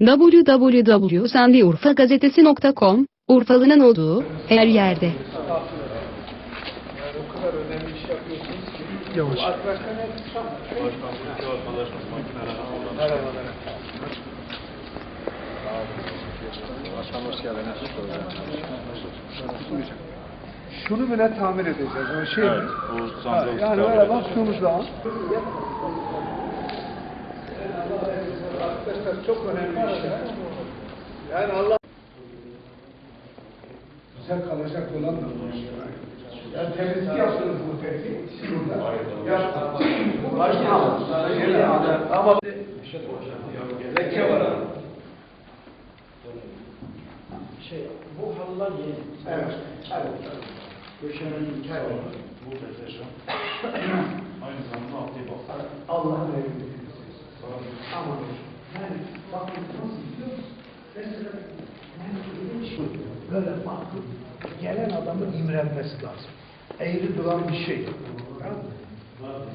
www.sendiurfagazetesi.com, Urfalı'nın olduğu, her yerde. Yani. Yavaş. Şunu bile tamir edeceğiz. O şey Evet, mi? bu Ha, yani edeceğiz. baktığımız zaman Arkadaşlar çok önemli işler. Yani Allah güzel kalacak olan da bu iş. Yani temizlik yaptınız peki? Şurada. Yaptım. Başlayalım. Ama leke var. Şey, bu halılar yeni. Evet. Evet. Döşemenin iki ay oldu. Muhteşem. Aynı zamanda aktif bak. Allah'ın emri. Ama yani bakın nasıl biliyor? Mesela yani öyle şey. Böyle bakıp gelen adamın imrenmesi lazım. Eğri duran bir şey. Tamam?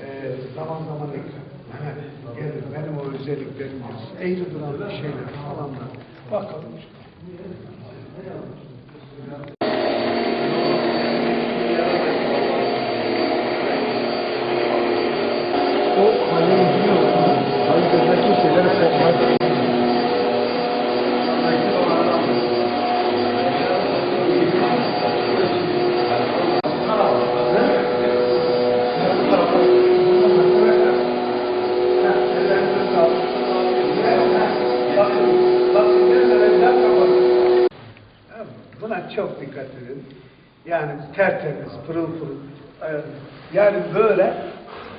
Ee, zaman zaman ekran. Gelin benim o özelliklerim diyorsun. Eğri duran bir şeyler falanlar. Bakalım işte. O halinin biliyorsunuz. Halideki şeyleri sokmak. Bakın, bakın mesela kapatın. Buna çok dikkat edin. Yani tertemiz, pırıl pırıl. Yani böyle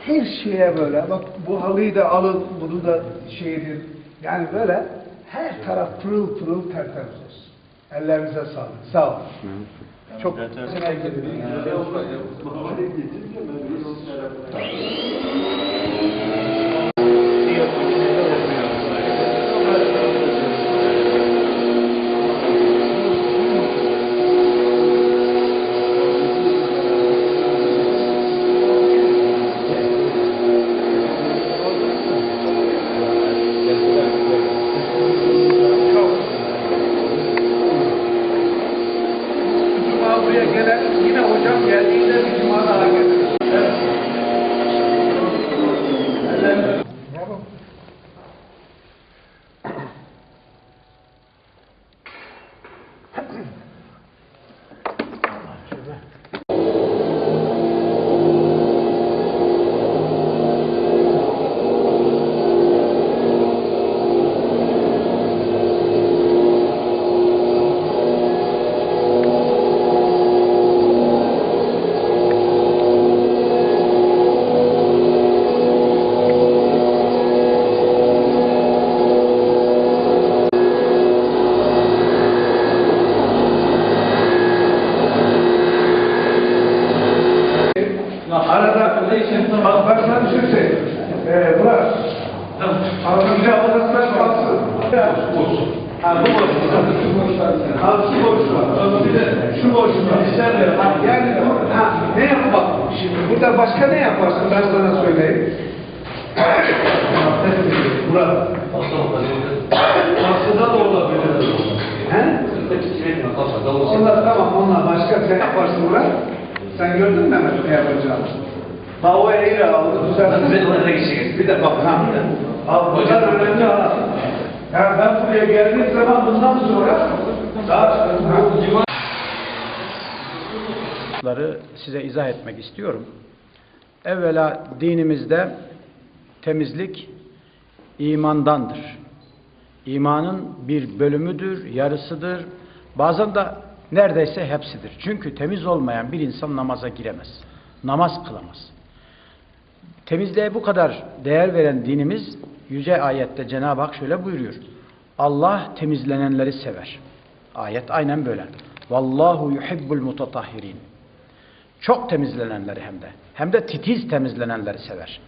her şeye böyle. Bak bu halıyı da alın, bunu da şeydir. Yani böyle her taraf pırıl pırıl tertemiz olsun. Ellerinize sağlık. Sağ olun. Çok güzel girdin. Cuma buraya gelen yine hocam geldiğinde bir cuma daha gelir. Evet. Bravo. Arada bak ben sana bir şey söyleyeyim. Ee, Murat. Arada bir de odasından kalksın. Ha bu boşluk. Şu boşluk. Ha şu boşluk. Bir de şu boşluk. İşler de. Ha, yani ha, ne yap bak. Şimdi burada başka ne yaparsın ben sana söyleyeyim. Murat. Aslında da olabilir. He? Onlar tamam onlar başka sen yaparsın Murat. Sen gördün mü Mehmet ne yapacağını? Ha o eğri aldı. Bir de bak ha. Al bunlar önemli ha. Yani ben buraya geldiğim zaman bundan sonra daha size izah etmek istiyorum. Evvela dinimizde temizlik imandandır. İmanın bir bölümüdür, yarısıdır. Bazen de neredeyse hepsidir. Çünkü temiz olmayan bir insan namaza giremez. Namaz kılamaz. Temizliğe bu kadar değer veren dinimiz yüce ayette Cenab-ı Hak şöyle buyuruyor. Allah temizlenenleri sever. Ayet aynen böyle. Vallahu yuhibbul mutatahhirin. Çok temizlenenleri hem de. Hem de titiz temizlenenleri sever.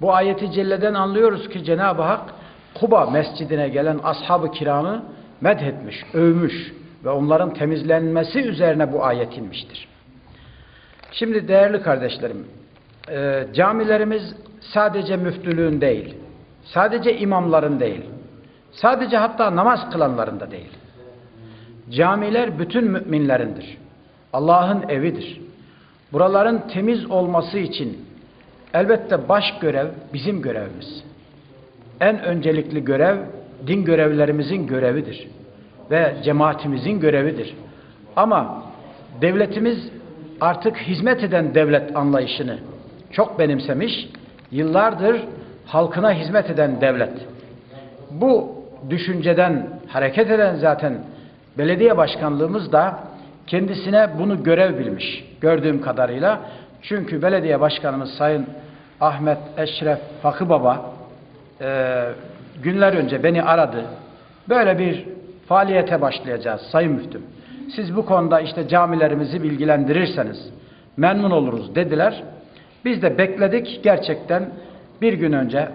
Bu ayeti celleden anlıyoruz ki Cenab-ı Hak Kuba mescidine gelen ashab-ı kiramı medhetmiş, övmüş ve onların temizlenmesi üzerine bu ayet inmiştir. Şimdi değerli kardeşlerim, e, camilerimiz sadece müftülüğün değil, sadece imamların değil, Sadece hatta namaz kılanların da değil. Camiler bütün müminlerindir. Allah'ın evidir. Buraların temiz olması için elbette baş görev bizim görevimiz. En öncelikli görev din görevlerimizin görevidir ve cemaatimizin görevidir. Ama devletimiz artık hizmet eden devlet anlayışını çok benimsemiş, yıllardır halkına hizmet eden devlet. Bu düşünceden hareket eden zaten belediye başkanlığımız da kendisine bunu görev bilmiş gördüğüm kadarıyla. Çünkü belediye başkanımız Sayın Ahmet Eşref Fakı Baba e, günler önce beni aradı. Böyle bir faaliyete başlayacağız Sayın Müftüm. Siz bu konuda işte camilerimizi bilgilendirirseniz memnun oluruz dediler. Biz de bekledik gerçekten bir gün önce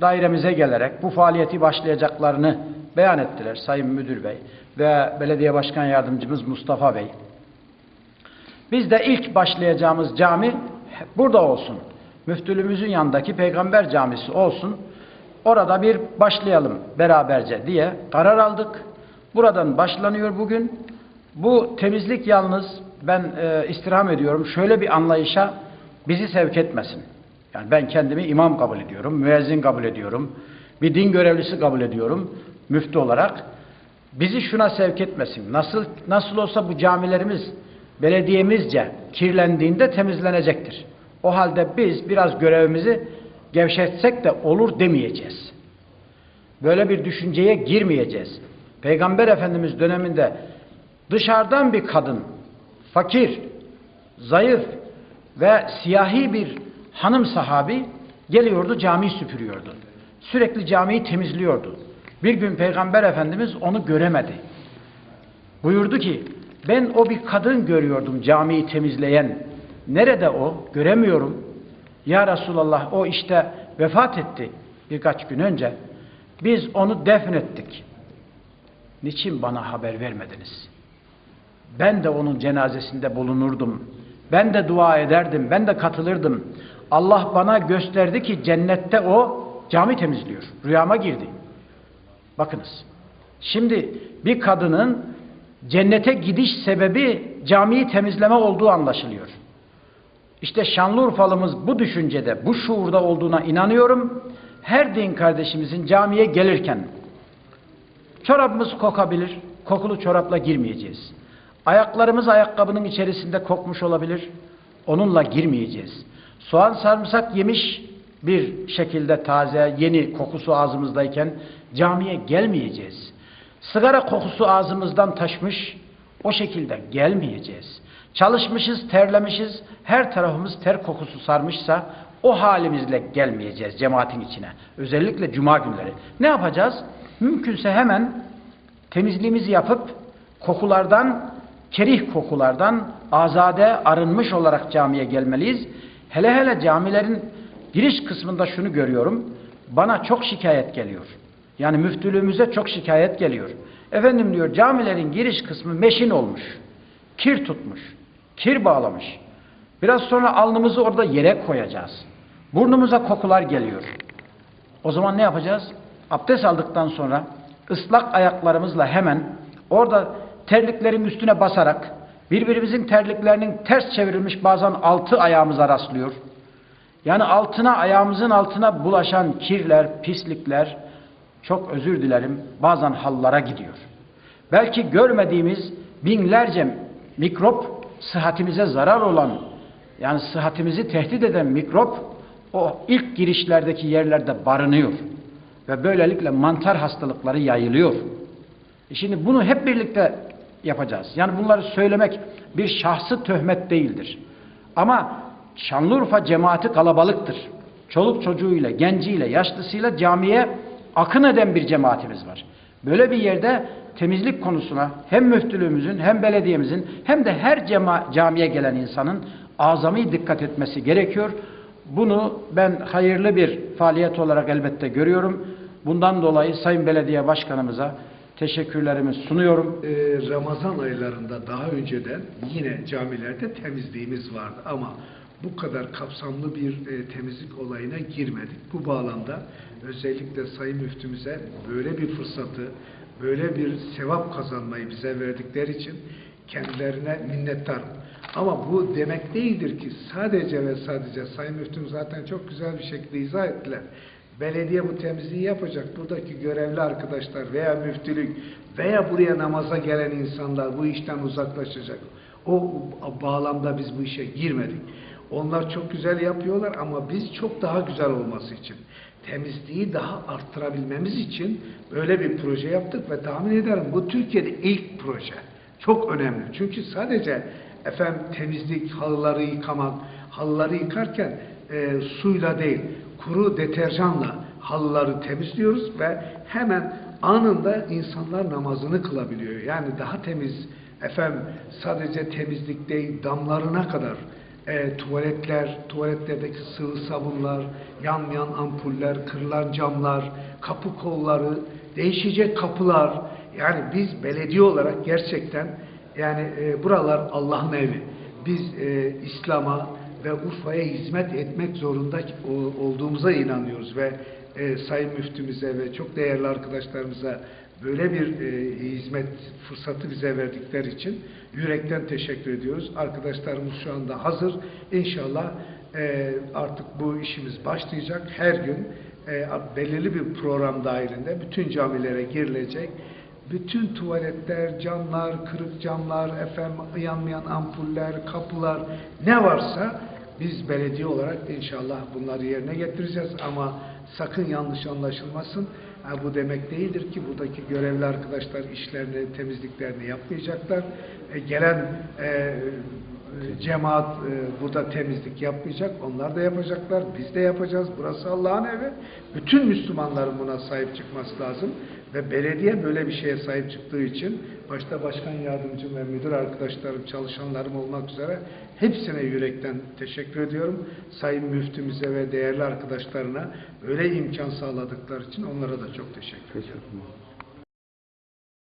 dairemize gelerek bu faaliyeti başlayacaklarını beyan ettiler Sayın Müdür Bey ve Belediye Başkan Yardımcımız Mustafa Bey. Biz de ilk başlayacağımız cami burada olsun. Müftülüğümüzün yanındaki Peygamber Camisi olsun. Orada bir başlayalım beraberce diye karar aldık. Buradan başlanıyor bugün. Bu temizlik yalnız ben e, istirham ediyorum şöyle bir anlayışa bizi sevk etmesin. Yani ben kendimi imam kabul ediyorum, müezzin kabul ediyorum, bir din görevlisi kabul ediyorum müftü olarak. Bizi şuna sevk etmesin. Nasıl nasıl olsa bu camilerimiz belediyemizce kirlendiğinde temizlenecektir. O halde biz biraz görevimizi gevşetsek de olur demeyeceğiz. Böyle bir düşünceye girmeyeceğiz. Peygamber Efendimiz döneminde dışarıdan bir kadın, fakir, zayıf ve siyahi bir hanım sahabi geliyordu camiyi süpürüyordu. Sürekli camiyi temizliyordu. Bir gün Peygamber Efendimiz onu göremedi. Buyurdu ki ben o bir kadın görüyordum camiyi temizleyen. Nerede o? Göremiyorum. Ya Resulallah o işte vefat etti birkaç gün önce. Biz onu defnettik. Niçin bana haber vermediniz? Ben de onun cenazesinde bulunurdum. Ben de dua ederdim. Ben de katılırdım. Allah bana gösterdi ki cennette o cami temizliyor. Rüyama girdi. Bakınız. Şimdi bir kadının cennete gidiş sebebi camiyi temizleme olduğu anlaşılıyor. İşte Şanlıurfalımız bu düşüncede, bu şuurda olduğuna inanıyorum. Her din kardeşimizin camiye gelirken çorabımız kokabilir, kokulu çorapla girmeyeceğiz. Ayaklarımız ayakkabının içerisinde kokmuş olabilir, onunla girmeyeceğiz. Soğan sarımsak yemiş bir şekilde taze, yeni kokusu ağzımızdayken camiye gelmeyeceğiz. Sigara kokusu ağzımızdan taşmış, o şekilde gelmeyeceğiz. Çalışmışız, terlemişiz, her tarafımız ter kokusu sarmışsa o halimizle gelmeyeceğiz cemaatin içine. Özellikle cuma günleri. Ne yapacağız? Mümkünse hemen temizliğimizi yapıp kokulardan, kerih kokulardan azade arınmış olarak camiye gelmeliyiz. Hele hele camilerin giriş kısmında şunu görüyorum. Bana çok şikayet geliyor. Yani müftülüğümüze çok şikayet geliyor. Efendim diyor camilerin giriş kısmı meşin olmuş. Kir tutmuş. Kir bağlamış. Biraz sonra alnımızı orada yere koyacağız. Burnumuza kokular geliyor. O zaman ne yapacağız? Abdest aldıktan sonra ıslak ayaklarımızla hemen orada terliklerin üstüne basarak birbirimizin terliklerinin ters çevrilmiş bazen altı ayağımıza rastlıyor. Yani altına ayağımızın altına bulaşan kirler, pislikler çok özür dilerim bazen hallara gidiyor. Belki görmediğimiz binlerce mikrop sıhhatimize zarar olan yani sıhhatimizi tehdit eden mikrop o ilk girişlerdeki yerlerde barınıyor. Ve böylelikle mantar hastalıkları yayılıyor. E şimdi bunu hep birlikte yapacağız. Yani bunları söylemek bir şahsı töhmet değildir. Ama Şanlıurfa cemaati kalabalıktır. Çoluk çocuğuyla, genciyle, yaşlısıyla camiye akın eden bir cemaatimiz var. Böyle bir yerde temizlik konusuna hem müftülüğümüzün hem belediyemizin hem de her cema, camiye gelen insanın azami dikkat etmesi gerekiyor. Bunu ben hayırlı bir faaliyet olarak elbette görüyorum. Bundan dolayı Sayın Belediye Başkanımıza teşekkürlerimi sunuyorum. Ee, Ramazan aylarında daha önceden yine camilerde temizliğimiz vardı ama bu kadar kapsamlı bir e, temizlik olayına girmedik. Bu bağlamda özellikle Sayın Müftümüze böyle bir fırsatı, böyle bir sevap kazanmayı bize verdikleri için kendilerine minnettarım. Ama bu demek değildir ki sadece ve sadece Sayın Müftüm zaten çok güzel bir şekilde izah ettiler. Belediye bu temizliği yapacak. Buradaki görevli arkadaşlar veya müftülük veya buraya namaza gelen insanlar bu işten uzaklaşacak. O bağlamda biz bu işe girmedik. Onlar çok güzel yapıyorlar ama biz çok daha güzel olması için, temizliği daha arttırabilmemiz için böyle bir proje yaptık ve tahmin ederim bu Türkiye'de ilk proje. Çok önemli. Çünkü sadece efendim temizlik, halıları yıkamak, halıları yıkarken e, suyla değil, kuru deterjanla halıları temizliyoruz ve hemen anında insanlar namazını kılabiliyor. Yani daha temiz, efendim sadece temizlik değil, damlarına kadar e, tuvaletler, tuvaletlerdeki sıvı sabunlar, yanmayan ampuller, kırılan camlar, kapı kolları, değişecek kapılar. Yani biz belediye olarak gerçekten yani e, buralar Allah'ın evi. Biz e, İslam'a ve Urfa'ya hizmet etmek zorunda olduğumuza inanıyoruz ve e, Sayın Müftümüze ve çok değerli arkadaşlarımıza böyle bir e, hizmet fırsatı bize verdikleri için yürekten teşekkür ediyoruz. Arkadaşlarımız şu anda hazır. İnşallah e, artık bu işimiz başlayacak. Her gün e, belirli bir program dahilinde bütün camilere girilecek. Bütün tuvaletler, camlar, kırık camlar, efendim yanmayan ampuller, kapılar ne varsa biz belediye olarak inşallah bunları yerine getireceğiz ama sakın yanlış anlaşılmasın. Ha, bu demek değildir ki buradaki görevli arkadaşlar işlerini, temizliklerini yapmayacaklar. E, gelen e, cemaat e, burada temizlik yapmayacak. Onlar da yapacaklar. Biz de yapacağız. Burası Allah'ın evi. Bütün Müslümanların buna sahip çıkması lazım. Ve belediye böyle bir şeye sahip çıktığı için başta başkan yardımcım ve müdür arkadaşlarım, çalışanlarım olmak üzere hepsine yürekten teşekkür ediyorum. Sayın müftümüze ve değerli arkadaşlarına öyle imkan sağladıkları için onlara da çok teşekkür ediyorum.